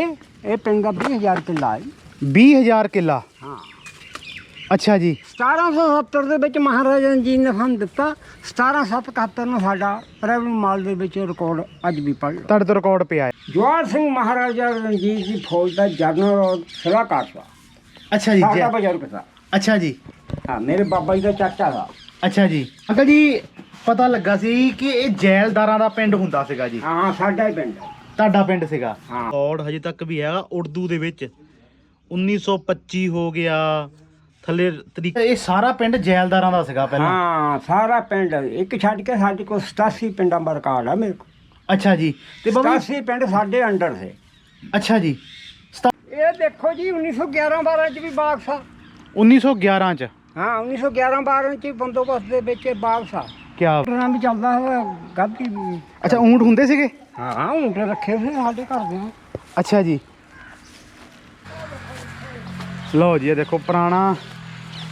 ਇਹ ਦਾ 20000 ਕਿੱਲਾ ਹੈ। 20000 ਕਿੱਲਾ? ਹਾਂ। ਅੱਛਾ ਜੀ। 1770 ਦੇ ਵਿੱਚ ਮਹਾਰਾਜਾ ਜੀ ਨੇ ਸਾਨੂੰ ਦਿੱਤਾ। 1771 ਨੂੰ ਸਾਡਾ ਰੈਵਨਿਊ ਮਾਲ ਦੇ ਵਿੱਚ ਰਿਕਾਰਡ ਅੱਜ ਵੀ ਲਓ। ਤੁਹਾਡੇ ਤੋਂ ਰਿਕਾਰਡ ਪਿਆ ਹੈ। ਜਵਾਹਰ ਸਿੰਘ ਮਹਾਰਾਜਾ ਰਣਜੀਤ ਦੀ ਫੌਜ ਦਾ ਜਨਰਲ ਸਲਾਹਕਾਰ ਸੀ। ਅੱਛਾ ਜੀ ਸਾਡਾ ਬਜ਼ੁਰਗ ਸੀ। ਅੱਛਾ ਜੀ। ਹਾਂ ਮੇਰੇ ਬਾਬਾ ਜੀ ਦਾ ਚਾਚਾ ਸੀ। ਅੱਛਾ ਜੀ। ਅੰਕਲ ਜੀ ਪਤਾ ਲੱਗਾ ਸੀ ਕਿ ਇਹ ਜੈਲਦਾਰਾਂ ਦਾ ਪਿੰਡ ਹੁੰਦਾ ਸੀਗਾ ਜੀ। ਹਾਂ ਸਾਡਾ ਹੀ ਪਿੰਡ ਹੈ। ਤੁਹਾਡਾ ਪਿੰਡ ਸੀਗਾ। ਹਾਂ। ਰਿਕਾਰਡ ਹਜੇ ਤੱਕ ਵੀ ਹੈਗਾ ਉਰਦੂ ਦੇ ਵਿੱਚ। 1925 ਹੋ ਗਿਆ। ਥੱਲੇ ਤਰੀਕਾ ਇਹ ਸਾਰਾ ਪਿੰਡ ਜੈਲਦਾਰਾਂ ਦਾ ਸੀਗਾ ਪਹਿਲਾਂ? ਹਾਂ ਸਾਰਾ ਪਿੰਡ। ਇੱਕ ਛੱਡ ਕੇ ਸਾਡੇ ਕੋਲ 87 ਪਿੰਡਾਂ ਦਾ ਰਿਕਾਰਡ ਆ ਮੇਰੇ ਕੋਲ। ਅੱਛਾ ਜੀ। ਤੇ ਬਾਬਾ ਜੀ- 87 ਪਿੰਡ ਸਾਡੇ ਅੰਡਰ ਸੇ ਅੱਛਾ ਜੀ। ਇਹ ਦੇਖੋ ਜੀ 1911 12 ਚ ਵੀ ਬਾਗ ਸਾ 1911 ਚ? ਹਾਂ 1911 12 ਚ ਬੰਦੋਬਸਤ ਦੇ ਵਿੱਚ ਇਹ ਬਾਗ ਸਾ ਕਿਆ ਟਰਾਂ ਵੀ ਚੱਲਦਾ ਹੋਇਆ ਗੱਦੀ ਅੱਛਾ ਊਂਟ ਹੁੰਦੇ ਸੀਗੇ? ਹਾਂ ਊਂਟ ਰੱਖੇ ਹੋਏ ਸਾਡੇ ਘਰ ਦੇ। ਅੱਛਾ ਜੀ। ਲਓ ਜੀ ਇਹ ਦੇਖੋ ਪੁਰਾਣਾ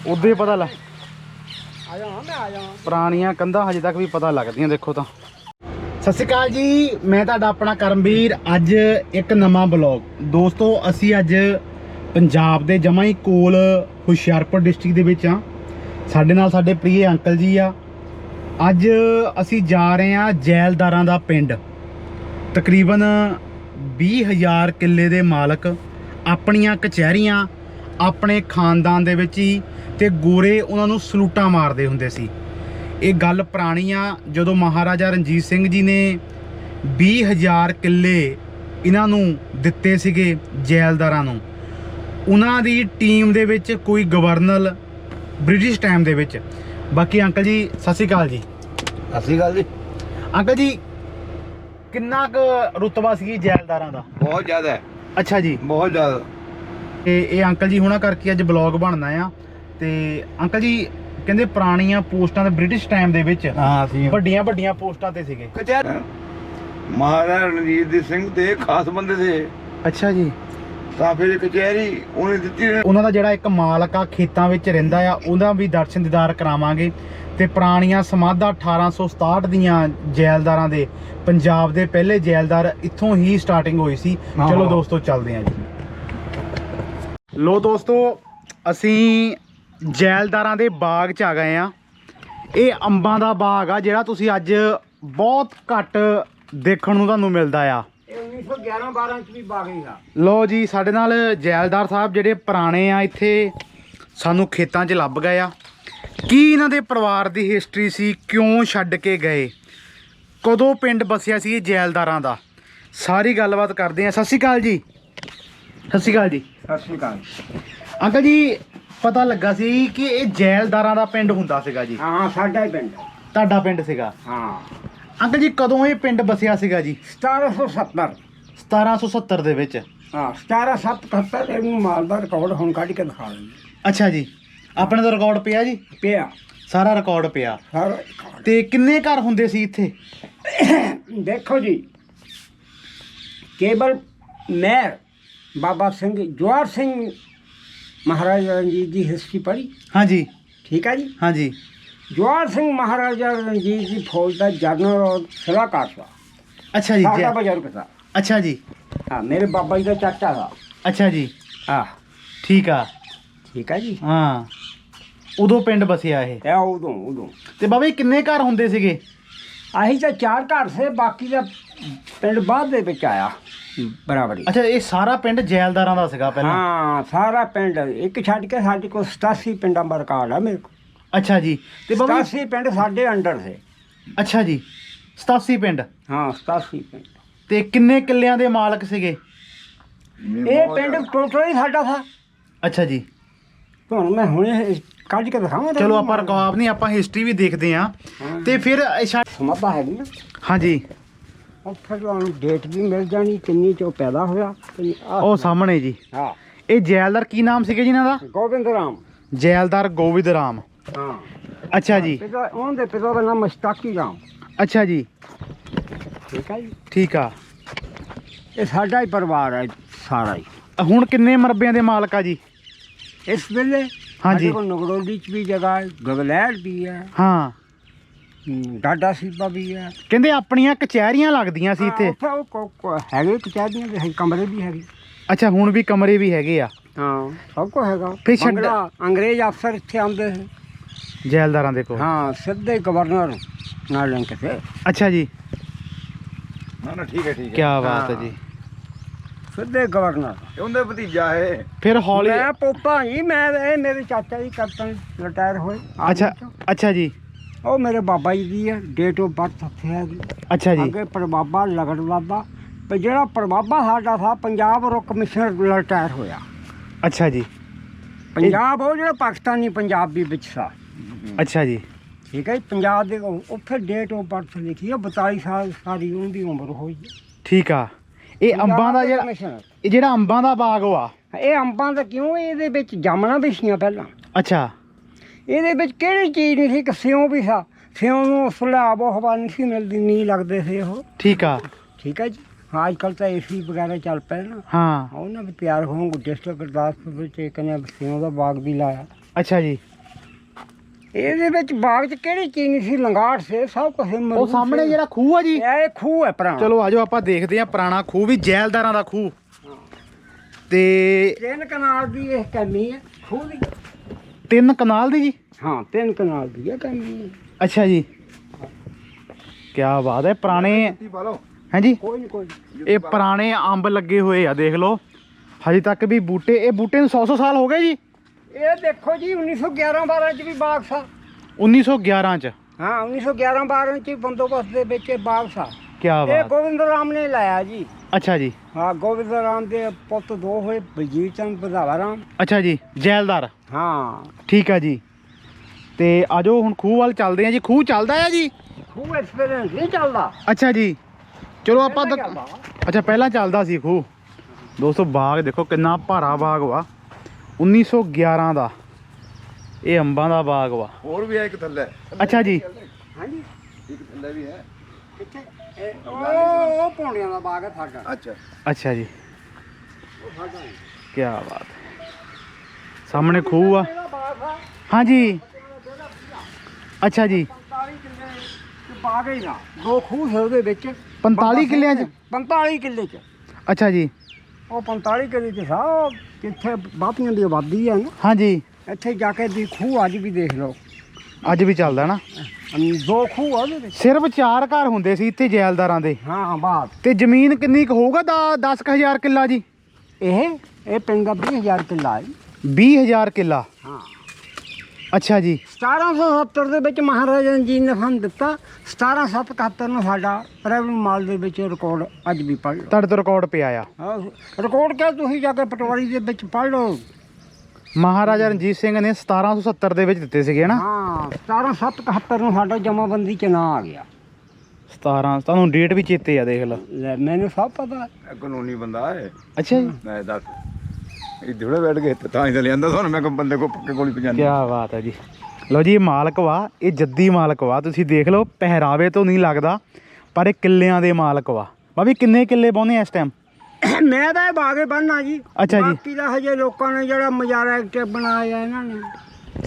ਉਦੋਂ ਹੀ ਪਤਾ ਲੱਗ ਆ ਜਾ ਮੈਂ ਆ ਜਾ ਪੁਰਾਣੀਆਂ ਕੰਧਾਂ ਹਜੇ ਤੱਕ ਵੀ ਪਤਾ ਲੱਗਦੀਆਂ ਦੇਖੋ ਤਾਂ। ਸਤਿ ਸ਼੍ਰੀ ਅਕਾਲ ਜੀ ਮੈਂ ਤੁਹਾਡਾ ਆਪਣਾ ਕਰਮਵੀਰ ਅੱਜ ਇੱਕ ਨਵਾਂ ਬਲੌਗ। ਦੋਸਤੋ ਅਸੀਂ ਅੱਜ ਪੰਜਾਬ ਦੇ ਜਮਾਂ ਹੀ ਕੋਲ ਹੁਸ਼ਿਆਰਪੁਰ ਡਿਸਟ੍ਰਿਕਟ ਦੇ ਵਿੱਚ ਆ ਸਾਡੇ ਨਾਲ ਸਾਡੇ ਪ੍ਰਿਯ ਅੰਕਲ ਜੀ ਆ। ਅੱਜ ਅਸੀਂ ਜਾ ਰਹੇ ਆ ਜੈਲਦਾਰਾਂ ਦਾ ਪਿੰਡ। ਤਕਰੀਬਨ 20000 ਕਿੱਲੇ ਦੇ ਮਾਲਕ ਆਪਣੀਆਂ ਕਚਹਿਰੀਆਂ ਆਪਣੇ ਖਾਨਦਾਨ ਦੇ ਵਿੱਚ ਹੀ ਤੇ ਗੋਰੇ ਉਹਨਾਂ ਨੂੰ ਸਲੂਟਾਂ ਮਾਰਦੇ ਹੁੰਦੇ ਸੀ। ਇਹ ਗੱਲ ਪੁਰਾਣੀ ਆ ਜਦੋਂ ਮਹਾਰਾਜਾ ਰਣਜੀਤ ਸਿੰਘ ਜੀ ਨੇ 20000 ਕਿੱਲੇ ਇਹਨਾਂ ਨੂੰ ਦਿੱਤੇ ਸੀਗੇ ਜੈਲਦਾਰਾਂ ਨੂੰ। ਉਹਨਾਂ ਦੀ ਟੀਮ ਦੇ ਵਿੱਚ ਕੋਈ ਗਵਰਨਰ ਬ੍ਰਿਟਿਸ਼ ਟਾਈਮ ਦੇ ਵਿੱਚ। ਬਾਕੀ ਅੰਕਲ ਜੀ ਸਤਿ ਸ਼੍ਰੀ ਅਕਾਲ ਜੀ। ਅਸੀਂ ਗੱਲ ਜੀ। ਅੰਕਲ ਜੀ ਕਿੰਨਾ ਕੁ ਰੁਤਬਾ ਸੀ ਜੈਲਦਾਰਾਂ ਦਾ? ਬਹੁਤ ਜ਼ਿਆਦਾ। ਹੈ ਅੱਛਾ ਜੀ। ਬਹੁਤ ਜ਼ਿਆਦਾ। ਤੇ ਇਹ ਅੰਕਲ ਜੀ ਹੁਣਾਂ ਕਰਕੇ ਅੱਜ ਬਲੌਗ ਬਣਨਾ ਆ। ਤੇ ਅੰਕਲ ਜੀ ਕਹਿੰਦੇ ਪੁਰਾਣੀਆਂ ਪੋਸਟਾਂ ਤੇ ਬ੍ਰਿਟਿਸ਼ ਟਾਈਮ ਦੇ ਵਿੱਚ ਹਾਂ ਅਸੀਂ ਵੱਡੀਆਂ ਵੱਡੀਆਂ ਪੋਸਟਾਂ ਤੇ ਸੀਗੇ। ਕਚਹਿਰੀ ਮਹਾਰਾਜਾ ਰਣਜੀਤ ਦੇ ਸਿੰਘ ਦੇ ਖਾਸ ਬੰਦੇ ਸੀ। ਅੱਛਾ ਜੀ। ਤਾਂ ਫਿਰ ਕਚਹਿਰੀ ਉਹਨੇ ਦਿੱਤੀ। ਉਹਨਾਂ ਦਾ ਜਿਹੜਾ ਇੱਕ ਮਾਲਕ ਆ ਖੇਤਾਂ ਵਿੱਚ ਰਹਿੰਦਾ ਆ ਉਹਦਾ ਵੀ ਦਰਸ਼ਨ ਦੀਦਾਰ ਕਰਾਵਾਂਗੇ। ਤੇ ਪੁਰਾਣੀਆਂ ਸਮਾਧਾਂ 1867 ਦੀਆਂ ਜੈਲਦਾਰਾਂ ਦੇ ਪੰਜਾਬ ਦੇ ਪਹਿਲੇ ਜੈਲਦਾਰ ਇੱਥੋਂ ਹੀ ਸਟਾਰਟਿੰਗ ਹੋਈ ਸੀ। ਚਲੋ ਦੋਸਤੋ ਚੱਲਦੇ ਹਾਂ ਜੀ। ਲੋ ਦੋਸਤੋ ਅਸੀਂ ਜੈਲਦਾਰਾਂ ਦੇ ਬਾਗ 'ਚ ਆ ਗਏ ਆ ਇਹ ਅੰਬਾਂ ਦਾ ਬਾਗ ਆ ਜਿਹੜਾ ਤੁਸੀਂ ਅੱਜ ਬਹੁਤ ਘੱਟ ਦੇਖਣ ਨੂੰ ਤੁਹਾਨੂੰ ਮਿਲਦਾ ਆ। ਇਹ 1911 12 ਚ ਵੀ ਬਾਗ ਹੀ ਆ ਲੋ ਜੀ ਸਾਡੇ ਨਾਲ ਜੈਲਦਾਰ ਸਾਹਿਬ ਜਿਹੜੇ ਪੁਰਾਣੇ ਆ ਇੱਥੇ ਸਾਨੂੰ ਖੇਤਾਂ 'ਚ ਲੱਭ ਗਏ ਆ। ਕੀ ਇਹਨਾਂ ਦੇ ਪਰਿਵਾਰ ਦੀ ਹਿਸਟਰੀ ਸੀ? ਕਿਉਂ ਛੱਡ ਕੇ ਗਏ? ਕਦੋਂ ਪਿੰਡ ਬਸਿਆ ਸੀ ਜੈਲਦਾਰਾਂ ਦਾ? ਸਾਰੀ ਗੱਲਬਾਤ ਕਰਦੇ ਆ ਸਤਿ ਸ਼੍ਰੀ ਅਕਾਲ ਜੀ। ਸਤਿ ਸ਼੍ਰੀ ਅਕਾਲ ਜੀ। ਸਤਿ ਸ਼੍ਰੀ ਅਕਾਲ। ਅੰਕਲ ਜੀ ਪਤਾ ਲੱਗਾ ਸੀ ਕਿ ਇਹ ਜੈਲਦਾਰਾਂ ਦਾ ਪਿੰਡ ਹੁੰਦਾ ਸੀਗਾ ਜੀ। ਹਾਂ ਸਾਡਾ ਹੀ ਪਿੰਡ। ਤੁਹਾਡਾ ਪਿੰਡ ਸੀਗਾ? ਹਾਂ। ਅੰਕਲ ਜੀ ਕਦੋਂ ਇਹ ਪਿੰਡ ਬਸਿਆ ਸੀਗਾ ਜੀ? 1770 1770 ਦੇ ਵਿੱਚ। ਹਾਂ 1777 ਇਹਨੂੰ ਮਾਲ ਦਾ ਰਿਕਾਰਡ ਹੁਣ ਕੱਢ ਕੇ ਦਿਖਾ ਦਿੰਦੇ। ਅੱਛਾ ਜੀ। ਆਪਣੇ ਦਾ ਰਿਕਾਰਡ ਪਿਆ ਜੀ? ਪਿਆ। ਸਾਰਾ ਰਿਕਾਰਡ ਪਿਆ। ਤੇ ਕਿੰਨੇ ਘਰ ਹੁੰਦੇ ਸੀ ਇੱਥੇ? ਦੇਖੋ ਜੀ ਕੇਵਲ ਮੇਰ ਬਾਬਾ ਸਿੰਘ ਜਵਾਰ ਸਿੰਘ ਮਹਾਰਾਜਾ ਰਣਜੀਤ ਦੀ ਹਿਸਟਰੀ ਪੜ੍ਹੀ। ਹਾਂਜੀ। ਠੀਕ ਹੈ ਜੀ? ਹਾਂਜੀ। ਜਵਾਰ ਸਿੰਘ ਮਹਾਰਾਜਾ ਰਣਜੀਤ ਦੀ ਫੌਜ ਦਾ ਜਨਰਲ ਔਰ ਸਲਾਹਕਾਰ ਸੀ। ਅੱਛਾ ਜੀ ਸਾਡਾ ਜੈ- ਬਜ਼ੁਰਗ ਸੀ। ਅੱਛਾ ਜੀ। ਹਾਂ ਮੇਰੇ ਬਾਬਾ ਜੀ ਦਾ ਚਾਚਾ ਸੀ। ਅੱਛਾ ਜੀ। ਹਾਂ। ਠੀਕ ਆ। ਠੀਕ ਹੈ ਜੀ? ਹਾਂ। ਉਦੋਂ ਪਿੰਡ ਬਸਿਆ ਇਹ। ਇਹ ਉਦੋਂ ਉਦੋਂ। ਤੇ ਬਾਬਾ ਜੀ ਕਿੰਨੇ ਘਰ ਹੁੰਦੇ ਸੀਗੇ? ਆਹੀ ਤਾਂ ਚਾਰ ਘਰ ਸੇ ਬਾਕੀ ਦਾ ਪਿੰਡ ਬਾਅਦ ਦੇ ਵਿੱਚ ਆਇਆ। ਬਰਾਬਰੀ। ਅੱਛਾ ਇਹ ਸਾਰਾ ਪਿੰਡ ਜੈਲਦਾਰਾਂ ਦਾ ਸੀਗਾ ਪਹਿਲਾਂ? ਹਾਂ ਸਾਰਾ ਪਿੰਡ। ਇੱਕ ਛੱਡ ਕੇ ਸਾਡੇ ਕੋਲ 87 ਪਿੰਡਾਂ ਦਾ ਰਿਕਾਰਡ ਆ ਮੇਰੇ ਕੋਲ। ਅੱਛਾ ਜੀ। ਤੇ ਬਾਬਾ ਜੀ 87 ਪਿੰਡ ਸਾਡੇ ਅੰਡਰ ਸੇ। ਅੱਛਾ ਜੀ। 87 ਪਿੰਡ? ਹਾਂ 87 ਪਿੰਡ। ਤੇ ਕਿੰਨੇ ਕਿੱਲਿਆਂ ਦੇ ਮਾਲਕ ਸੀਗੇ? ਇਹ ਪਿੰਡ ਟੋਟਲ ਹੀ ਸਾਡਾ ਥਾ। ਅੱਛਾ ਜੀ। ਤੁਹਾਨੂੰ ਮੈਂ ਹੁਣੇ ਕੱਢ ਕੇ ਦਿਖਾਵਾਂ ਚਲੋ ਆਪਾਂ ਰਕਾਬ ਨਹੀਂ ਆਪਾਂ ਹਿਸਟਰੀ ਵੀ ਦੇਖਦੇ ਆ ਹਾਂ। ਤੇ ਫਿਰ ਸਮਾਪਾ ਹੈਗੀ ਨਾ? ਹਾਂਜੀ। ਉੱਥੇ ਤੁਹਾਨੂੰ ਡੇਟ ਵੀ ਮਿਲ ਜਾਣੀ ਕਿੰਨੀ ਚੋਂ ਪੈਦਾ ਹੋਇਆ ਕਿੰਨੀ- ਆਹ। ਉਹ ਸਾਹਮਣੇ ਜੀ। ਹਾਂ। ਇਹ ਜੈਲਦਾਰ ਕੀ ਨਾਮ ਸੀਗੇ ਜੀ ਇਹਨਾਂ ਦਾ? ਗੋਬਿੰਦ ਰਾਮ। ਜੈਲਦਾਰ ਗੋਵਿੰਦ ਰਾਮ। ਹਾਂ। ਅੱਛਾ ਜੀ। ਪਿਤਾ ਉਹਨਾਂ ਦੇ ਪਿਤਾ ਦਾ ਨਾਮ ਮਸਤਾਕੀ ਰਾਮ। ਅੱਛਾ ਜੀ। ਠੀਕ ਹੈ ਜੀ? ਠੀਕ ਆ। ਇਹ ਸਾਡਾ ਹੀ ਪਰਿਵਾਰ ਹੈ ਸਾਰਾ ਹੀ। ਹੁਣ ਕਿੰਨੇ ਮਰਬਿਆਂ ਦੇ ਮਾਲਕ ਆ ਜੀ? ਇਸ ਵੇਲੇ ਹਾਂਜੀ। ਸਾਡੇ ਕੋਲ ਨਗਰੋਲੀ ਚ ਵੀ ਜਗ੍ਹਾ ਹੈ ਗਗਲੈੜ ਵੀ ਹੈ। ਹਾਂ। ਹਮ, ਡਾਡਾ ਸੀਬਾ ਵੀ ਹੈ। ਕਹਿੰਦੇ ਆਪਣੀਆਂ ਕਚਹਿਰੀਆਂ ਲੱਗਦੀਆਂ ਸੀ ਇੱਥੇ। ਹਾਂ, ਉੱਥੇ ਉਹ ਕੋ- ਕੋ- ਹੈਗੇ ਕਚਹਿਰੀਆਂ ਦੇ ਹੈ, ਕਮਰੇ ਵੀ ਹੈਗੇ। ਅੱਛਾ ਹੁਣ ਵੀ ਕਮਰੇ ਵੀ ਹੈਗੇ ਆ। ਹਾਂ ਸਭ ਕੁਝ ਹੈਗਾ। ਫਿਰ ਛੱਡ- ਬੰਗਲਾ ਅੰਗਰੇਜ਼ ਅਫਸਰ ਇੱਥੇ ਆਉਂਦੇ ਸੀ। ਜੈਲਦਾਰਾਂ ਦੇ ਕੋਲ। ਹਾਂ ਸਿੱਧੇ ਗਵਰਨਰ ਨਾਲ ਲਿੰਕ ਤੇ। ਅੱਛਾ ਜੀ। ਨਾ ਨਾ ਠੀਕ ਹੈ ਠੀਕ ਕੀ ਬਾਤ ਹਾਂ। ਜੀ। ਸਿੱਧੇ ਗਵਰਨਰ। ਇਹ ਉਹਦੇ ਭਤੀਜਾ ਹੈ ਫਿਰ ਹੌਲੀ ਮੈਂ ਪੋਤਾ ਜੀ ਮੈਂ ਇਹ ਮੇਰੇ ਚਾਚਾ ਜੀ ਕੈਪਟਨ ਰਿਟਾਇਰ ਹੋਏ। ਆਰਮੀ ਅੱਛਾ ਚੋਂ। ਅੱਛਾ ਜੀ। ਉਹ ਮੇਰੇ ਬਾਬਾ ਜੀ ਦੀ ਹੈ ਡੇਟ ਆਫ ਬਰਥ ਉੱਥੇ ਹੈ ਜੀ। ਅੱਛਾ ਜੀ। ਅੱਗੇ ਪਰਬਾਬਾ ਲਗੜ ਬਾਬਾ ਤੇ ਜਿਹੜਾ ਪਰਬਾਬਾ ਸਾਡਾ ਥਾ ਪੰਜਾਬ ਰੋ ਕਮਿਸ਼ਨਰ ਰਿਟਾਇਰ ਹੋਇਆ। ਅੱਛਾ ਜੀ। ਪੰਜਾਬ ਉਹ ਜਿਹੜਾ ਪਾਕਿਸਤਾਨੀ ਪੰਜਾਬੀ ਵਿੱਚ ਸਾ ਅੱਛਾ ਜੀ। ਠੀਕ ਹੈ ਜੀ, ਪੰਜਾਬ ਦੇ ਉਹ- ਉੱਥੇ ਡੇਟ ਆਫ ਬਰਥ ਲਿਖੀ ਹੈ 42 ਸਾਲ ਸਾਰੀ ਉਹਦੀ ਉਮਰ ਹੋਈ ਹੈ। ਠੀਕ ਆ। ਇਹ ਅੰਬਾਂ ਦਾ ਦੇ ਜਿਹੜਾ ਕਮਿਸ਼ਨਰ। ਇਹ ਜਿਹੜਾ ਅੰਬਾਂ ਦਾ ਬਾਗ ਵਾ। ਇਹ ਅੰਬਾਂ ਦਾ ਕਿਉਂ? ਇਹਦੇ ਵਿੱਚ ਜਾਮਣਾ ਵੀ ਸੀਆਂ ਪਹਿਲਾਂ। ਅੱਛਾ। ਇਹਦੇ ਵਿੱਚ ਕਿਹੜੀ ਚੀਜ਼ ਨਹੀਂ ਸੀ? ਕਿ ਸਿਉਂ ਵੀ ਸਾ ਸਿਉਂ ਨੂੰ ਉਸ ਵੇਲੇ ਆਬੋ ਹਵਾ ਨਹੀਂ ਸੀ ਮਿਲਦੀ ਨਹੀਂ ਲੱਗਦੇ ਸੀ ਉਹ। ਠੀਕ ਆ। ਠੀਕ ਹੈ ਜੀ। ਹਾਂ ਅੱਜ ਕੱਲ੍ਹ ਤਾਂ ਏਸੀ ਵਗੈਰਾ ਚੱਲ ਪਏ ਨਾ। ਹਾਂ। ਉਹਨਾਂ ਵੀ ਤਿਆਰ ਹੋਣ ਡਿਸਟ੍ਰਿਕਟ ਗੁਰਦਾਸਪੁਰ ਵਿੱਚ ਇੱਕ ਨੇ ਸਿਉਂ ਦਾ ਬਾਗ ਵੀ ਲਾਇਆ। ਅੱਛਾ ਜੀ। ਇਹਦੇ ਵਿੱਚ ਬਾਗ 'ਚ ਕਿਹੜੀ ਚੀਜ਼ ਨਹੀਂ ਸੀ ਲੰਗਾਟ ਸੇ ਸਭ ਕੁਝ ਉਹ ਸਾਹਮਣੇ ਜਿਹੜਾ ਖੂਹ ਆ ਜੀ। ਇਹ ਖੂਹ ਹੈ ਪੁਰਾਣਾ। ਚਲੋ ਆਜੋ ਆਪਾਂ ਦੇਖਦੇ ਆ ਪੁਰਾਣਾ ਖੂਹ ਵੀ ਜੈਲਦਾਰਾਂ ਦਾ ਖੂਹ। ਤੇ ਤਿੰਨ ਕਨਾਲ ਦੀ ਇਹ ਕੈਮੀ ਹੈ ਖੂਹ ਦੀ। ਤਿੰਨ ਕਨਾਲ ਦੀ ਜੀ? ਹਾਂ ਤਿੰਨ ਕਨਾਲ ਦੀ ਹੈ ਕੈਮੀ। ਅੱਛਾ ਜੀ। ਕੀ ਬਾਤ ਹੈ ਪੁਰਾਣੇ ਲਓ ਹਾਂਜੀ? ਕੋਈ ਨਹੀਂ ਕੋਈ ਨੀ। ਇਹ ਪੁਰਾਣੇ ਅੰਬ ਲੱਗੇ ਹੋਏ ਆ ਦੇਖ ਲਓ। ਹਜੇ ਤੱਕ ਵੀ ਬੂਟੇ ਇਹ ਬੂਟੇ ਨੂੰ 100 100 ਸਾਲ ਹੋ ਗਏ ਜੀ। ਇਹ ਦੇਖੋ ਜੀ 1911 12 ਚ ਵੀ ਬਾਗ ਸਾ 1911 ਚ? ਹਾਂ 1911 12 ਚ ਬੰਦੋਬਸਤ ਦੇ ਵਿੱਚ ਇਹ ਬਾਗ ਸਾ ਕੀ ਇਹ ਬਾਤ ਗੋਬਿੰਦ ਰਾਮ ਨੇ ਲਾਇਆ ਜੀ। ਅੱਛਾ ਜੀ। ਹਾਂ ਗੋਬਿੰਦ ਰਾਮ ਦੇ ਪੁੱਤ ਦੋ ਹੋਏ ਬਲਜੀਤ ਚੰਦ ਬਧਾਵਾ ਰਾਮ। ਅੱਛਾ ਜੀ ਜੈਲਦਾਰ। ਹਾਂ। ਠੀਕ ਆ ਜੀ। ਤੇ ਆਜੋ ਹੁਣ ਖੂਹ ਵੱਲ ਚੱਲਦੇ ਆ ਜੀ। ਖੂਹ ਚੱਲਦਾ ਆ ਜੀ? ਖੂਹ ਐਕਸਪੀਰੀਅੰਸ ਨਹੀਂ ਚੱਲਦਾ। ਅੱਛਾ ਜੀ। ਚਲੋ ਆਪਾਂ ਪਹਿਲਾਂ ਤਾਂ ਚੱਲਦਾ। ਅੱਛਾ ਪਹਿਲਾਂ ਚੱਲਦਾ ਸੀ ਖੂਹ। ਦੋਸਤੋ ਬਾਗ ਦੇਖੋ ਕਿੰਨਾ ਭਾਰਾ ਬਾਗ ਵਾ। 1911 ਦਾ। ਇਹ ਅੰਬਾਂ ਦਾ ਬਾਗ ਵਾ। ਹੋਰ ਵੀ ਹੈ ਇੱਕ ਥੱਲੇ। ਅੱਛਾ ਜੀ। ਹਾਂਜੀ। ਇੱਕ ਥੱਲੇ ਵੀ ਹੈ। ਕਿੱਥੇ? ਇਹ- ਉਹ ਉਹ ਪੌਂਡਿਆਂ ਦਾ ਬਾਗ ਹੈ ਸਾਡਾ। ਅੱਛਾ। ਅੱਛਾ ਜੀ। ਉਹ ਸਾਡਾ ਹੈ। ਕੀ ਬਾਤ ਹੈ। ਸਾਹਮਣੇ ਖੂਹ ਆ। ਇਹਦਾ ਬਾਗ ਆ? ਹਾਂਜੀ ਅੱਛਾ ਜੀ। 45 ਕਿੱਲੇ ਤੇ ਬਾਗ ਹੀ ਨਾ ਦੋ ਖੂਹ ਹੈ ਉਹਦੇ ਵਿੱਚ। 45 ਕਿੱਲਿਆਂ 'ਚ? 45 ਕਿੱਲੇ ਚ। ਅੱਛਾ ਜੀ। ਉਹ 45 ਕਿੱਲੇ ਚ ਸਾ ਉਹ ਜਿੱਥੇ ਬਾਪੀਆਂ ਦੀ ਆਬਾਦੀ ਹੈ ਨਾ। ਹਾਂਜੀ। ਇੱਥੇ ਜਾ ਕੇ ਦੀ ਖੂਹ ਅੱਜ ਵੀ ਦੇਖ ਲਓ। ਅੱਜ ਵੀ ਚੱਲਦਾ ਨਾ। ਦੋ ਖੂਹ ਆ ਉਹਦੇ ਵਿੱਚ। ਸਿਰਫ ਚਾਰ ਘਰ ਹੁੰਦੇ ਸੀ ਇੱਥੇ ਜੈਲਦਾਰਾਂ ਦੇ। ਹਾਂ ਬਾਤ। ਤੇ ਜ਼ਮੀਨ ਕਿੰਨੀ ਕੁ ਹੋਊਗਾ 10000 ਕਿੱਲਾ ਜੀ? ਇਹ ਇਹ ਪਿੰਡ ਦਾ 20000 ਕਿੱਲਾ ਹੈ। 20000 ਕਿੱਲਾ। ਹਾਂ। ਅੱਛਾ ਜੀ। 1770 ਦੇ ਵਿੱਚ ਮਹਾਰਾਜਾ ਰਣਜੀਤ ਨੇ ਸਾਨੂੰ ਦਿੱਤਾ। 1771 ਨੂੰ ਸਾਡਾ ਰੈਵਨਿਊ ਮਾਲ ਦੇ ਵਿੱਚ ਰਿਕਾਰਡ ਅੱਜ ਵੀ ਪੜ੍ਹ ਲਓ। ਤੁਹਾਡੇ ਤੋਂ ਰਿਕਾਰਡ ਪਿਆ ਆ। ਰਿਕਾਰਡ ਕਿਆ ਤੁਸੀਂ ਜਾ ਕੇ ਪਟਵਾਰੀ ਦੇ ਵਿੱਚ ਪੜ੍ਹ ਲਓ। ਮਹਾਰਾਜਾ ਰਣਜੀਤ ਸਿੰਘ ਨੇ 1770 ਦੇ ਵਿੱਚ ਦਿੱਤੇ ਸੀਗੇ ਨਾ? ਹਾਂ 1771 ਨੂੰ ਸਾਡਾ ਜਮਾਬੰਦੀ ਚ ਨਾਂ ਆ ਗਿਆ। 17 ਤੁਹਾਨੂੰ ਡੇਟ ਵੀ ਚੇਤੇ ਆ ਦੇਖ ਲੈ ਮੈਨੂੰ ਸਭ ਪਤਾ। ਕਾਨੂੰਨੀ ਬੰਦਾ ਹੈ। ਅੱਛਾ ਜੀ। ਮੈਂ ਦੱਸ ਇਹ ਬੈਠ ਗਏ ਤਾਂ ਹੀ ਤਾਂ ਲਿਆਂਦਾ ਤੁਹਾਨੂੰ। ਮੈਂ ਕਿਹਾ ਬੰਦੇ ਕੋ ਪੱਕੇ ਕੋਲੀ ਕੀ ਪਜਾਂਦੀ ਬਾਤ ਹੈ ਜੀ। ਲਓ ਜੀ ਇਹ ਮਾਲਕ ਵਾ ਇਹ ਜੱਦੀ ਮਾਲਕ ਵਾ। ਤੁਸੀਂ ਦੇਖ ਲਓ ਪਹਿਰਾਵੇ ਤੋਂ ਨਹੀਂ ਲੱਗਦਾ ਪਰ ਇਹ ਕਿੱਲਿਆਂ ਦੇ ਮਾਲਕ ਵਾ। ਬਾਬੀ ਕਿੰਨੇ ਕਿੱਲੇ ਪਾਉਨੇ ਇਸ ਟਾਈਮ ਮੈਂ ਤਾਂ ਇਹ ਬਾਗੇ ਬਣਨਾ ਜੀ। ਅੱਛਾ ਜੀ। ਬਾਕੀ ਦਾ ਹਜੇ ਲੋਕਾਂ ਨੇ ਜਿਹੜਾ ਮਜ਼ਾਰਾ ਐਕਟਿਵ ਬਣਾਇਆ ਇਹਨਾਂ ਨੇ।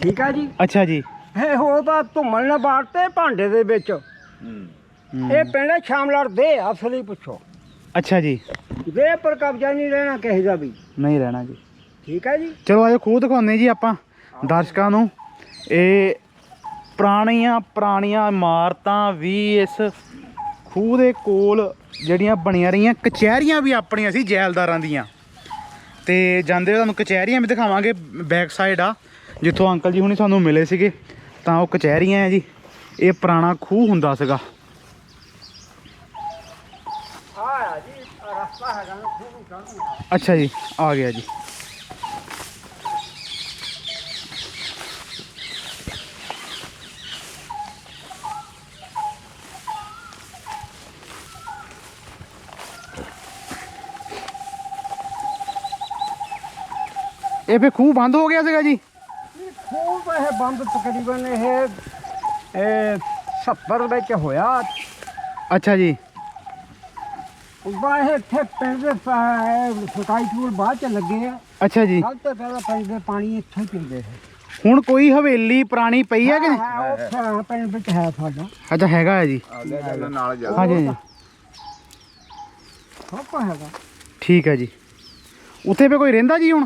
ਠੀਕ ਆ ਜੀ? ਅੱਛਾ ਜੀ। ਇਹ ਹੋ ਤਾਂ ਧੁੰਮਣ ਨੇ ਬਾੜਤੇ ਭਾਂਡੇ ਦੇ ਵਿੱਚ। ਇਹ ਪਿੰਡ ਸ਼ਾਮਲਾਰ ਦੇ ਅਸਲੀ ਪੁੱਛੋ। ਅੱਛਾ ਜੀ। ਦੇ ਪਰ ਕਬਜ਼ਾ ਨਹੀਂ ਰਹਿਣਾ ਕਿਸੇ ਦਾ ਵੀ। ਨਹੀਂ ਰਹਿਣਾ ਜੀ। ਠੀਕ ਹੈ ਜੀ? ਚਲੋ ਆਜੋ ਖੂਹ ਦਿਖਾਉਂਦੇ ਜੀ ਆਪਾਂ ਦਰਸ਼ਕਾਂ ਨੂੰ। ਇਹ ਪੁਰਾਣੀਆਂ ਪੁਰਾਣੀਆਂ ਇਮਾਰਤਾਂ ਵੀ ਇਸ ਖੂਹ ਦੇ ਕੋਲ ਜਿਹੜੀਆਂ ਬਣੀਆਂ ਰਹੀਆਂ। ਕਚਹਿਰੀਆਂ ਵੀ ਆਪਣੀਆਂ ਸੀ ਜੈਲਦਾਰਾਂ ਦੀਆਂ। ਤੇ ਜਾਂਦੇ ਹੋਏ ਤੁਹਾਨੂੰ ਕਚਹਿਰੀਆਂ ਵੀ ਦਿਖਾਵਾਂਗੇ ਬੈਕ ਸਾਈਡ ਆ ਜਿੱਥੋਂ ਅੰਕਲ ਜੀ ਹੁਣੀ ਸਾਨੂੰ ਮਿਲੇ ਸੀਗੇ। ਤਾਂ ਉਹ ਕਚਹਿਰੀਆਂ ਆ ਜੀ। ਇਹ ਪੁਰਾਣਾ ਖੂਹ ਹੁੰਦਾ ਸੀਗਾ। ਆ ਜੀ ਰਸਤਾ ਹੈਗਾ ਨਾ ਖੂਹ ਨੂੰ ਚੜ੍ਹਨ ਅੱਛਾ ਜੀ ਆ ਗਿਆ ਜੀ। ਇਹ ਫੇ ਖੂਹ ਬੰਦ ਹੋ ਗਿਆ ਸੀਗਾ ਜੀ? ਖੂਹ ਤਾਂ ਇਹ ਬੰਦ ਤਕਰੀਬਨ ਇਹ ਇਹ 70 ਵਿੱਚ ਹੋਇਆ। ਅੱਛਾ ਜੀ। ਉਸਦਾ ਇਹ ਇੱਥੇ ਪਿੰਡ ਦੇ ਸਕਾਈ ਟੂਲ ਬਾਅਦ ਚ ਲੱਗੇ ਆ। ਅੱਛਾ ਜੀ। ਸਭ ਤੋਂ ਪਹਿਲਾਂ ਪਿੰਡ ਦੇ ਪਾਣੀ ਇੱਥੇ ਹੀ ਪੀਂਦੇ ਸੀ। ਹੁਣ ਕੋਈ ਹਵੇਲੀ ਪੁਰਾਣੀ ਪਈ ਹੈ ਕਿ ਨਹੀਂ? ਹਾਂ, ਹਾਂ, ਉੱਥੇ ਹਾਂ, ਪਿੰਡ ਵਿੱਚ ਹੈ ਸਾਡਾ। ਅੱਛਾ ਹੈਗਾ ਹੈ ਜੀ। ਆ ਲੈ ਚੱਲ ਨਾਲ ਜਾ। ਸਭ ਕੁਛ ਹੈਗਾ। ਠੀਕ ਹੈ ਜੀ। ਉੱਥੇ ਵੀ ਕੋਈ ਰਹਿੰਦਾ ਜੀ ਹੁਣ?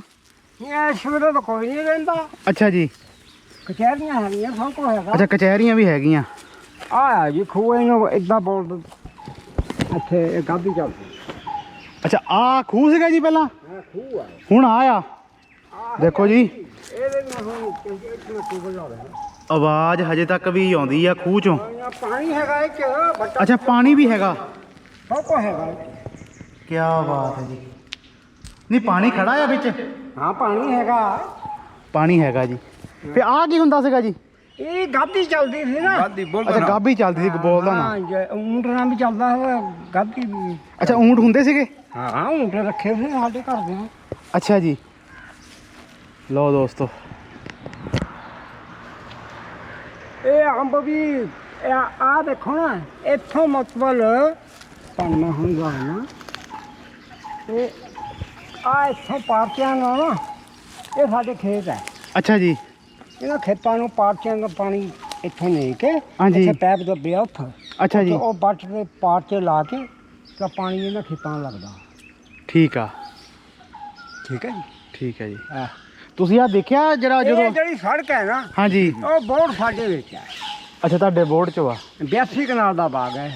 ਇਸ ਵੇਲੇ ਤਾਂ ਕੋਈ ਨਹੀਂ ਰਹਿੰਦਾ। ਅੱਛਾ ਜੀ। ਕਚਹਿਰੀਆਂ ਹੈਗੀਆਂ ਸਭ ਕੁਝ ਹੈਗਾ। ਅੱਛਾ ਕਚਹਿਰੀਆਂ ਵੀ ਹੈਗੀਆਂ। ਆ ਜੀ ਖੂਏ ਨੂੰ ਇਦਾਂ ਬੋਲ ਇੱਥੇ ਇਹ ਗਾਦੀ ਚੱਲਦੀ। ਅੱਛਾ ਆ ਖੂਹ ਸੀਗਾ ਜੀ ਪਹਿਲਾਂ? ਹਾਂ ਖੂਹ ਆ। ਹੁਣ ਆ ਆ ਦੇਖੋ ਜੀ। ਇਹਦੇ ਨਾਲ ਹੁਣ ਇੱਕ ਟੂਬਲ ਲਾ ਰਿਹਾ ਆਵਾਜ਼ ਹਜੇ ਤੱਕ ਵੀ ਆਉਂਦੀ ਆ ਖੂਹ ਚੋਂ। ਪਾਣੀ ਹੈਗਾ ਇਹ ਚ ਬੱਟਾ ਅੱਛਾ ਪਾਣੀ ਵੀ ਹੈਗਾ। ਸਭ ਕੁਝ ਹੈਗਾ। ਕੀ ਬਾਤ ਹੈ ਜੀ। ਨਹੀਂ ਪਾਣੀ ਖੜਾ ਆ ਵਿੱਚ? ਹਾਂ ਪਾਣੀ ਹੈਗਾ। ਪਾਣੀ ਹੈਗਾ ਜੀ। ਫੇ ਆ ਕੀ ਹੁੰਦਾ ਸੀਗਾ ਜੀ? ਇਹ ਗਾਦੀ ਚੱਲਦੀ ਸੀ ਨਾ। ਗਾਦੀ ਬੋਲ ਅੱਛਾ ਗਾਬੀ ਚੱਲਦੀ ਸੀ ਬੋਲਦਾ ਨਾ। ਹਾਂ ਜੇ ਊਂਟ ਨਾਲ ਵੀ ਚੱਲਦਾ ਹੈ ਗਾਦੀ ਵੀ ਅੱਛਾ ਊਂਟ ਹੁੰਦੇ ਸੀਗੇ? ਹਾਂ ਊਂਟ ਰੱਖੇ ਹੋਏ ਸਾਡੇ ਘਰ ਦੇ। ਅੱਛਾ ਜੀ। ਲਓ ਦੋਸਤੋ। ਇਹ ਅੰਬ ਵੀ ਆ ਦੇਖੋ ਨਾ ਇੱਥੋਂ ਮਤਲਬ ਪੰਨਾ ਹੁੰਦਾ ਹੈ ਨਾ। ਤੇ ਆ ਇੱਥੋਂ ਪਾਰਟੀਆਂ ਨਾਲ ਨਾ ਇਹ ਸਾਡੇ ਖੇਤ ਹੈ। ਅੱਛਾ ਜੀ। ਇਹਨਾਂ ਖੇਤਾਂ ਨੂੰ ਪਾਰਟੀਆਂ ਦਾ ਪਾਣੀ ਇੱਥੋਂ ਲੈ ਕੇ ਹਾਂਜੀ। ਇੱਥੇ ਪੈਪ ਦੱਬਿਆ ਉੱਥੇ। ਅੱਛਾ ਜੀ। ਉਹ ਬੱਟ ਦੇ ਪਾਰਟੇ ਲਾ ਕੇ ਤਾਂ ਪਾਣੀ ਇਹਨਾਂ ਖੇਤਾਂ ਨੂੰ ਲੱਗਦਾ। ਠੀਕ ਆ। ਠੀਕ ਹੈ ਜੀ। ਠੀਕ ਹੈ ਜੀ। ਆਹ। ਤੁਸੀਂ ਆ ਦੇਖਿਆ ਜਿਹੜਾ ਇਹ ਜਦੋਂ ਜਿਹੜੀ ਸੜਕ ਹੈ ਨਾ ਹਾਂਜੀ। ਉਹ ਬਹੁਤ ਸਾਡੇ ਵਿੱਚ ਹੈ। ਅੱਛਾ ਤੁਹਾਡੇ ਬੋਰਡ 'ਚ ਵਾ 82 ਕਨਾਲ ਦਾ ਬਾਗ ਹੈ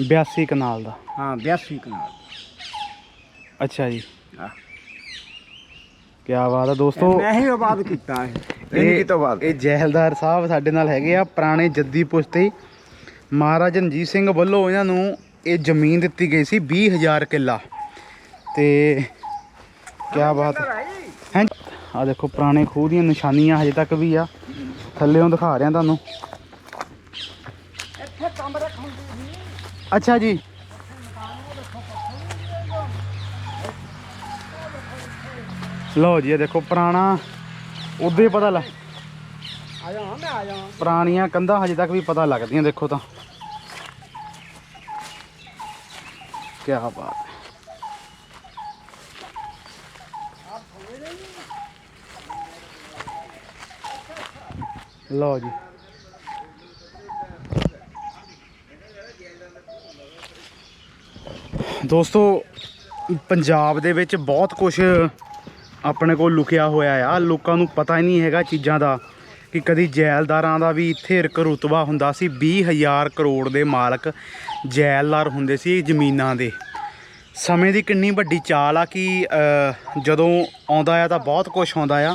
82 ਕਨਾਲ ਦਾ। ਹਾਂ 82 ਕਨਾਲ। ਅੱਛਾ ਜੀ। ਆਹ। ਕੀ ਬਾਤ ਹੈ ਦੋਸਤੋ। ਮੈਂ ਹੀ ਆਬਾਦ ਕੀਤਾ ਹੈ ਇਹਨੇ ਕੀਤਾ ਬਾਤ ਇਹ ਜਹਿਲਦਾਰ ਸਾਹਿਬ ਸਾਡੇ ਨਾਲ ਹੈਗੇ ਆ ਪੁਰਾਣੇ ਜੱਦੀ ਪੁਸ਼ਤੇ। ਮਹਾਰਾਜਾ ਰਣਜੀਤ ਸਿੰਘ ਵੱਲੋਂ ਇਹਨਾਂ ਨੂੰ ਇਹ ਜ਼ਮੀਨ ਦਿੱਤੀ ਗਈ ਸੀ 20000 ਕਿੱਲਾ। ਤੇ ਕੀ ਬਾਤ ਹੈ? ਆ ਦੇਖੋ ਪੁਰਾਣੇ ਖੂਹ ਦੀਆਂ ਨਿਸ਼ਾਨੀਆਂ ਹਜੇ ਤੱਕ ਵੀ ਆ। ਥੱਲੇੋਂ ਦਿਖਾ ਰਿਹਾ ਤੁਹਾਨੂੰ। ਇੱਥੇ ਕੰਮ ਰੱਖਣ ਦੀ ਅੱਛਾ ਜੀ। ਲਓ ਜੀ ਇਹ ਦੇਖੋ ਪੁਰਾਣਾ ਉਦੋਂ ਹੀ ਪਤਾ ਲੱਗ ਆ ਜਾ ਮੈਂ ਆ ਜਾ ਪੁਰਾਣੀਆਂ ਕੰਧਾਂ ਹਜੇ ਤੱਕ ਵੀ ਪਤਾ ਲੱਗਦੀਆਂ ਦੇਖੋ ਤਾਂ। ਕੀ ਬਾਤ। ਲਓ ਜੀ। ਦੋਸਤੋ ਪੰਜਾਬ ਦੇ ਵਿੱਚ ਬਹੁਤ ਕੁਝ ਆਪਣੇ ਕੋਲ ਲੁਕਿਆ ਹੋਇਆ ਆ। ਲੋਕਾਂ ਨੂੰ ਪਤਾ ਹੀ ਨਹੀਂ ਹੈਗਾ ਚੀਜ਼ਾਂ ਦਾ ਕਿ ਕਦੀ ਜੈਲਦਾਰਾਂ ਦਾ ਵੀ ਇੱਥੇ ਇੱਕ ਰੁਤਬਾ ਹੁੰਦਾ ਸੀ। 20000 ਕਰੋੜ ਦੇ ਮਾਲਕ ਜੈਲਦਾਰ ਹੁੰਦੇ ਸੀ ਜ਼ਮੀਨਾਂ ਦੇ। ਸਮੇਂ ਦੀ ਕਿੰਨੀ ਵੱਡੀ ਚਾਲ ਆ ਕਿ ਜਦੋਂ ਆਉਂਦਾ ਆ ਤਾਂ ਬਹੁਤ ਕੁਝ ਆਉਂਦਾ ਆ।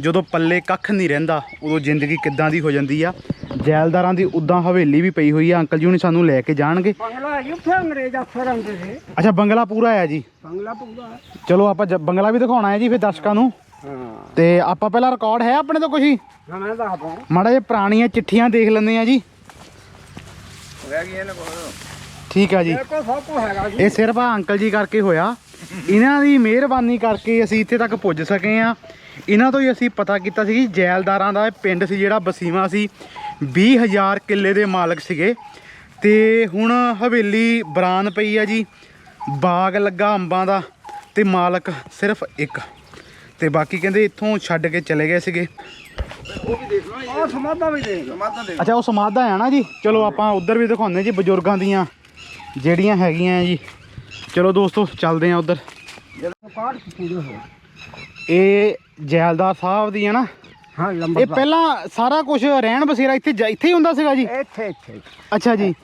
ਜਦੋਂ ਪੱਲੇ ਕੱਖ ਨਹੀਂ ਰਹਿੰਦਾ, ਉਦੋਂ ਜ਼ਿੰਦਗੀ ਕਿੱਦਾਂ ਦੀ ਹੋ ਜਾਂਦੀ ਆ। ਜੈਲਦਾਰਾਂ ਦੀ ਉਦਾਂ ਹਵੇਲੀ ਵੀ ਪਈ ਹੋਈ ਆ। ਅੰਕਲ ਜੀ ਹੁਣੇ ਸਾਨੂੰ ਲੈ ਕੇ ਜਾਣਗੇ। ਅੰਗਰੇਜ਼ ਅਫਸਰ ਆਉਂਦੇ ਸੀ ਅੱਛਾ ਬੰਗਲਾ ਪੂਰਾ ਆ ਜੀ। ਬੰਗਲਾ ਪੂਰਾ ਹੈ। ਚਲੋ ਆਪਾਂ ਜ- ਬੰਗਲਾ ਵੀ ਦਿਖਾਉਣਾ ਹੈ ਜੀ ਫਿਰ ਦਰਸ਼ਕਾਂ ਨੂੰ। ਹਾਂ। ਤੇ ਆਪਾਂ ਪਹਿਲਾਂ ਰਿਕਾਰਡ ਹੈ ਆਪਣੇ ਤੋਂ ਕੁਛ ਹੀ ਹਾਂ ਮੈਂ ਦੱਸਦਾ ਮਾੜਾ ਜਿਹਾ ਪੁਰਾਣੀਆਂ ਚਿੱਠੀਆਂ ਦੇਖ ਲੈਂਦੇ ਆ ਜੀ। ਰਹਿ ਗਈ ਇਹਨਾਂ ਕੋਲ ਠੀਕ ਆ ਜੀ। ਮੇਰੇ ਕੋਲ ਸਭ ਕੁਝ ਹੈਗਾ ਜੀ। ਇਹ ਸਿਰਫ ਆ ਅੰਕਲ ਜੀ ਕਰਕੇ ਹੋਇਆ। ਇਹਨਾਂ ਦੀ ਮਿਹਰਬਾਨੀ ਕਰਕੇ ਅਸੀਂ ਇੱਥੇ ਤੱਕ ਪੁੱਜ ਸਕੇ ਆ ਇਹਨਾਂ ਤੋਂ ਹੀ ਅਸੀਂ ਪਤਾ ਕੀਤਾ ਸੀ ਕਿ ਜੈਲਦਾਰਾਂ ਦਾ ਇਹ ਪਿੰਡ ਸੀ ਜਿਹੜਾ ਬਸੀਵਾ ਸੀ। 20000 ਕਿੱਲੇ ਦੇ ਮਾਲਕ ਸੀਗੇ। ਤੇ ਹੁਣ ਹਵੇਲੀ ਬਰਾਨ ਪਈ ਆ ਜੀ। ਬਾਗ ਲੱਗਾ ਅੰਬਾਂ ਦਾ ਤੇ ਮਾਲਕ ਸਿਰਫ ਇੱਕ। ਤੇ ਬਾਕੀ ਕਹਿੰਦੇ ਇੱਥੋਂ ਛੱਡ ਕੇ ਚਲੇ ਗਏ ਸੀਗੇ। ਉਹ ਵੀ ਦੇਖ ਲਓ। ਸਮਾਧਾ ਵੀ ਦੇਖ ਦੇਖ ਅੱਛਾ ਉਹ ਸਮਾਧਾ ਆ ਨਾ ਜੀ। ਚਲੋ ਆਪਾਂ ਉਧਰ ਵੀ ਦਿਖਾਉਂਦੇ ਜੀ ਬਜ਼ੁਰਗਾਂ ਦੀਆਂ ਜਿਹੜੀਆਂ ਹੈਗੀਆਂ ਜੀ। ਚਲੋ ਦੋਸਤੋ ਚੱਲਦੇ ਆ ਉਧਰ। ਇਹ ਜੈਲਦਾਰ ਸਾਹਿਬ ਦੀ ਹੈ ਨਾ। ਹਾਂ ਇਹ ਪਹਿਲਾਂ ਸਾਰਾ ਕੁਝ ਰਹਿਣ ਬਸੇਰਾ ਇੱਥੇ ਜ- ਇੱਥੇ ਹੀ ਹੁੰਦਾ ਸੀਗਾ ਜੀ? ਇੱਥੇ ਇੱਥੇ। ਅੱਛਾ ਜੀ।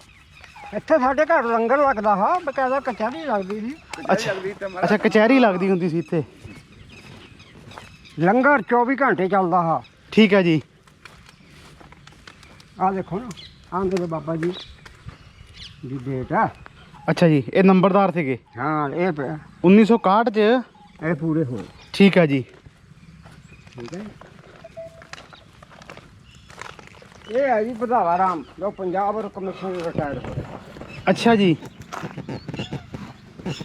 ਇੱਥੇ ਸਾਡੇ ਘਰ ਲੰਗਰ ਲੱਗਦਾ ਹਾਂ ਬਕਾਇਦਾ ਕਚਹਿਰੀ ਲੱਗਦੀ ਸੀ। ਅੱਛਾ। ਅੱਛਾ ਕਚਹਿਰੀ ਲੱਗਦੀ ਹੁੰਦੀ ਸੀ ਇੱਥੇ। ਲੰਗਰ 24 ਘੰਟੇ ਚੱਲਦਾ ਹਾਂ। ਠੀਕ ਹੈ ਜੀ। ਆ ਦੇਖੋ ਨਾ ਆਂਦੇ ਦੇ ਬਾਬਾ ਜੀ। ਦੀ ਡੇਟ ਆ। ਅੱਛਾ ਜੀ ਇਹ ਨੰਬਰਦਾਰ ਸੀਗੇ। ਹਾਂ ਇਹ ਪਿਆ 1961 ਚ ਇਹ ਪੂਰੇ ਹੋਏ ਠੀਕ ਹੈ ਜੀ। ਠੀਕ ਹੈ ਇਹ ਹੈ ਜੀ ਵਧਾਵਾ ਰਾਮ ਜੋ ਪੰਜਾਬ ਔਰ ਕਮਿਸ਼ਨ ਰਿਟਾਇਰਡ ਹੋਏ ਅੱਛਾ ਜੀ।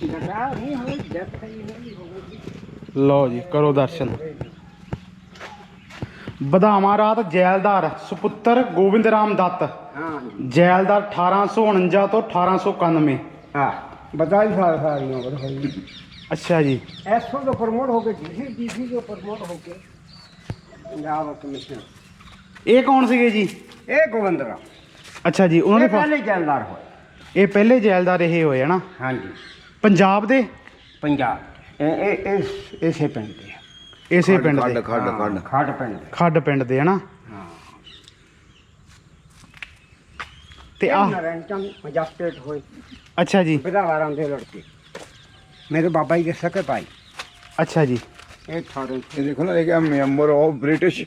ਰਿਟਾਇਰ ਨਹੀਂ ਹੋਏ ਡੈਥ ਹੀ ਨਹੀਂ ਹੋ ਗਈ ਲਓ ਜੀ ਕਰੋ ਦਰਸ਼ਨ। ਬਧਾਵਾ ਰਾਤ ਜੈਲਦਾਰ ਸੁਪੁੱਤਰ ਗੋਬਿੰਦ ਰਾਮ ਦੱਤ। ਹਾਂ ਜੈਲਦਾਰ 1849 ਤੋਂ 1891 ਹਾਂ ਬਤਾਈ ਸਾਲ ਸਾਰੀਆਂ ਬਰ ਹੋਈ। ਅੱਛਾ ਜੀ। ਐਸਓ ਤੋਂ ਪ੍ਰਮੋਟ ਹੋ ਕੇ ਡੀਸੀ ਡੀਸੀ ਤੋਂ ਪ੍ਰਮੋਟ ਹੋ ਕੇ ਪੰਜਾਬ ਕਮਿਸ਼ਨ। ਇਹ ਕੌਣ ਸੀਗੇ ਜੀ? ਇਹ ਗੋਬਿੰਦ ਰਾਮ ਅੱਛਾ ਜੀ ਉਹਨਾਂ ਇਹ ਦੇ ਫਾ- ਪਹਿਲੇ ਜੈਲਦਾਰ ਹੋਏ। ਇਹ ਪਹਿਲੇ ਜੈਲਦਾਰ ਇਹ ਹੋਏ ਹਨਾ? ਹਾਂਜੀ। ਪੰਜਾਬ ਦੇ? ਪੰਜਾਬ। ਇਹ ਇਹ ਇਸ ਇਸੇ ਪਿੰਡ ਦੇ ਆ। ਇਸੇ ਪਿੰਡ ਦੇ। ਖੱਡ ਖੱਡ। ਖੱਡ ਪਿੰਡ ਦੇ। ਖੱਡ ਪਿੰਡ ਦੇ ਹਨਾ? ਹਾਂ। ਤੇ ਆ ਨਾਰਾਇਣ ਚੰਦ ਮਜਸਟੇਟ ਹੋਏ। ਅੱਛਾ ਜੀ। ਵਿਧਾਵਾਰਾਂ ਦੇ ਲੜਕੇ। ਮੇਰੇ ਬਾਬਾ ਜੀ ਦੇ ਸਕੇ ਭਾਈ। ਅੱਛਾ ਜੀ। ਇਹ ਥਾਰੇ ਇਹ ਦੇਖੋ ਨਾ ਇਹ ਮੈਂਬਰ ਆਫ ਬ੍ਰਿਟਿਸ਼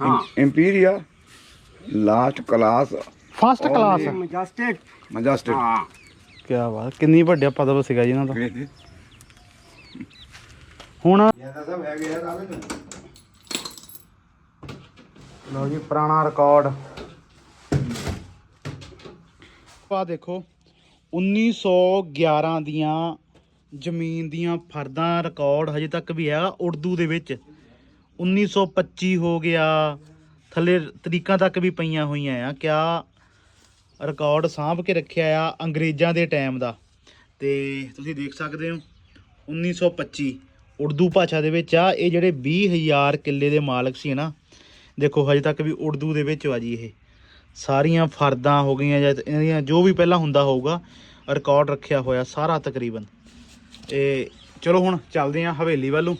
ਹਾਂ। Imperial last class first class magistrate majestic ਹਾਂ। ਕੀ ਬਾਤ ਕਿੰਨੀ ਵੱਡਾ ਪਦਵ ਸੀਗਾ ਜੀ ਇਹਨਾਂ ਦਾ ਹੁਣ ਲਓ ਜੀ ਪੁਰਾਣਾ ਰਿਕਾਰਡ ਆ ਦੇਖੋ 1911 ਦੀਆਂ ਜ਼ਮੀਨ ਦੀਆਂ ਫਰਦਾਂ ਰਿਕਾਰਡ ਹਜੇ ਤੱਕ ਵੀ ਹੈਗਾ ਉਰਦੂ ਦੇ ਵਿੱਚ। 1925 ਹੋ ਗਿਆ। ਥੱਲੇ ਤਰੀਕਾਂ ਤੱਕ ਵੀ ਪਈਆਂ ਹੋਈਆਂ ਆ। ਕਿਆ ਰਿਕਾਰਡ ਸਾਂਭ ਕੇ ਰੱਖਿਆ ਆ ਅੰਗਰੇਜ਼ਾਂ ਦੇ ਟਾਈਮ ਦਾ। ਤੇ ਤੁਸੀਂ ਦੇਖ ਸਕਦੇ ਹੋ 1925 ਉਰਦੂ ਭਾਸ਼ਾ ਦੇ ਵਿੱਚ ਆ। ਇਹ ਜਿਹੜੇ 20000 ਕਿੱਲੇ ਦੇ ਮਾਲਕ ਸੀ ਨਾ, ਦੇਖੋ ਹਜੇ ਤੱਕ ਵੀ ਉਰਦੂ ਦੇ ਵਿੱਚ ਆ ਜੀ ਇਹ। ਸਾਰੀਆਂ ਫਰਦਾਂ ਹੋ ਗਈਆਂ ਜਾਂ ਇਹਦੀਆਂ ਜੋ ਵੀ ਪਹਿਲਾਂ ਹੁੰਦਾ ਹੋਊਗਾ ਰਿਕਾਰਡ ਰੱਖਿਆ ਹੋਇਆ ਸਾਰਾ ਤਕਰੀਬਨ। ਇਹ ਚਲੋ ਹੁਣ ਚੱਲਦੇ ਆਂ ਹਵੇਲੀ ਵੱਲੋਂ